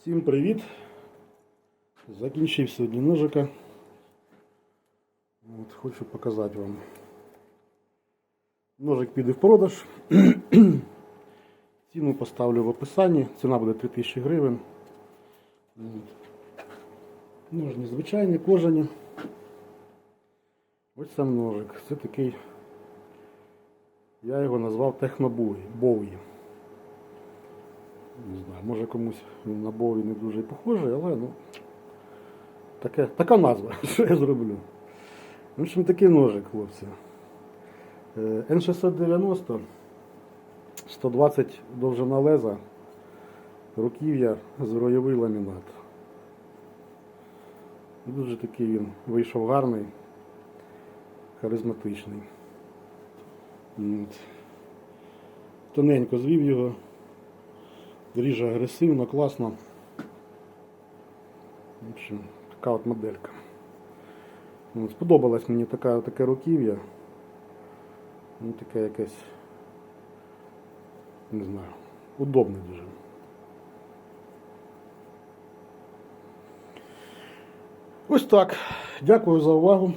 Всім привіт! Закінчив сьогодні ножика. От, хочу показати вам. Ножик піде в продаж. Ціну поставлю в описанні. Ціна буде 3000 гривень. От. Ножні звичайні, кожані. Ось сам ножик. Це такий. Я його назвав технобой. Не знаю, може комусь на Боуї не дуже похожий, але ну. Таке, така назва, що я зроблю. В общем, такий ножик, хлопці. Е, Н690, 120 довжина леза, руків'я, зройовий ламінат. Дуже такий він вийшов гарний, харизматичний. Тоненько звів його. Ріже агресивно, класно. В общем, така от моделька. Ну, Сподобалась мені така, таке руків'я. Ну, таке якесь, не знаю, удобне дуже. Ось так. Дякую за увагу.